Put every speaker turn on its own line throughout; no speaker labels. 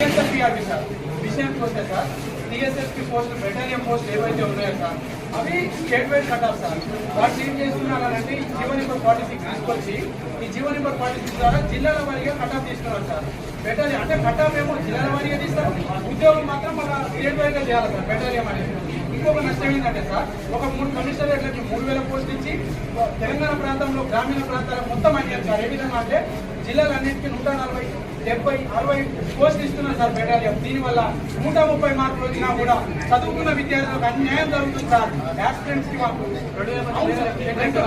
T S S P sir. విషయానికి వస్తే sir T S S P post battalion post ఏవైతే ఉన్నాయో sir అవి state wide cut off sir. వాళ్ళు ఏం చేస్తున్నారంటే ఈ జీవో నెంబర్ ఫార్టీ సిక్స్ తీసుకొచ్చి ఈ జీవో నెంబర్ ఫార్టీ సిక్స్ ద్వారా జిల్లాల వారీగా కట్ ఆఫ్ తీసుకున్నారు సార్. బెటాలియన్ అంటే కట్ ఆఫ్ ఏమో జిల్లాల వారీగా తీస్తారు. ఉద్యోగం మాత్రం మన స్టేట్ వైడ్గా చేయాలి సార్ బెటాలియన్ అనేది. ఇంకొక నష్టం ఏంటంటే సార్ ఒక మూడు కమిషనరేట్లకి మూడు వేల పోస్ట్ ఇచ్చి తెలంగాణ ప్రాంతంలో గ్రామీణ ప్రాంతాలకు మొత్తం అయ్యారు సార్. ఏ విధంగా అంటే జిల్లాలన్నింటికి నూట నలభై డెబ్బై అరవై పోస్టులు ఇస్తున్నారు సార్ బెటాలియం దీనివల్ల నూట ముప్పై మార్కులు వచ్చినా కూడా చదువుకున్న విద్యార్థులకు అన్యాయం జరుగుతుంది సార్. యాక్సిడెంట్స్కి మాకు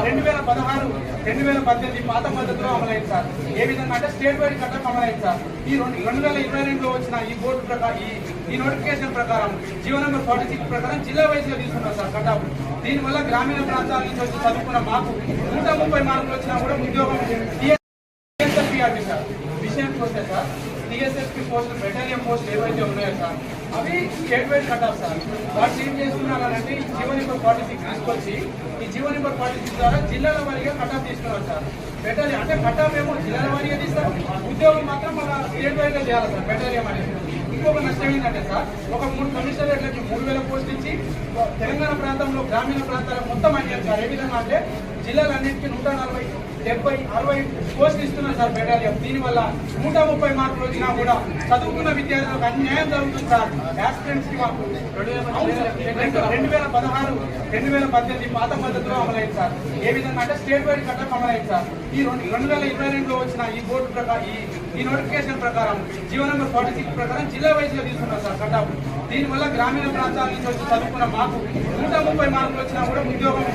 రెండు వేల పదహారు రెండు వేల పద్దెనిమిది పాత పద్ధతిలో అమలైంది సార్. ఏ విధంగా అంటే స్టేట్ వైడ్ చట్టం అమలైంది సార్. ఈ రెండు రెండు వేల ఇరవై రెండులో వచ్చిన ఈ బోర్డు ప్రకారం ఈ ఈ నోటిఫికేషన్ ప్రకారం జీవో నెంబర్ ఫార్టీ సిక్స్ ప్రకారం జిల్లా వైజ్గా తీసుకున్నారు సార్ కటాఫ్. దీనివల్ల గ్రామీణ ప్రాంతాల నుంచి వచ్చి చదువుకున్న మాకు నూట ముప్పై మార్కులు వచ్చినా కూడా ఉద్యోగం సార్. విషయానికి వస్తే sir T S S P post battalion post ఏవైతే ఉన్నాయో సార్ అవి స్టేట్ వైడ్ కట్ సార్. వాటిని ఏం చేస్తున్నారంటే ఈ జీవో నెంబర్ ఫార్టీ సిక్స్ తీసుకొచ్చి ఈ జీవో నెంబర్ ఫార్టీ సిక్స్ ద్వారా జిల్లాల వారీగా కట్ తీసుకున్నారు సార్. బెటాలియన్ అంటే కట్ ఏమో జిల్లాల వారీగా తీస్తారు ఉద్యోగం మాత్రం మన స్టేట్ వైడ్గా చేయాలి సార్ బెటాలియం అనేది. ఇంకొక నష్టం ఏంటంటే సార్ ఒక మూడు కమిషనరేట్లకి మూడు వేల పోస్ట్ ఇచ్చి తెలంగాణ ప్రాంతంలో గ్రామీణ ప్రాంతాలకు మొత్తం అయ్యారు సార్. ఏ విధంగా అంటే జిల్లాలన్నింటికి నూట నలభై డెబ్బై అరవై పోస్టులు ఇస్తున్నారు సార్ బెటాలియం దీనివల్ల నూట ముప్పై మార్కులు వచ్చినా కూడా చదువుకున్న విద్యార్థులకు అన్యాయం జరుగుతుంది సార్. యాక్సిడెంట్స్కి మాకు రెండు వేల పదహారు రెండు వేల పద్దెనిమిది పాత పద్ధతిలో అమలైంది సార్. ఏ విధంగా అంటే స్టేట్ వైడ్ కట్టడం అమలైంది సార్. ఈ రెండు రెండు వేల ఇరవై రెండులో వచ్చిన ఈ బోర్డు ప్రకారం ఈ ఈ నోటిఫికేషన్ ప్రకారం జీవో నెంబర్ ఫార్టీ సిక్స్ ప్రకారం జిల్లా వైజ్ తీసుకున్నారు సార్ కటాఫ్ దీనివల్ల గ్రామీణ ప్రాంతాల నుంచి వచ్చి చదువుకున్న మాకు నూట ముప్పై మార్కులు వచ్చినా కూడా ఉద్యోగం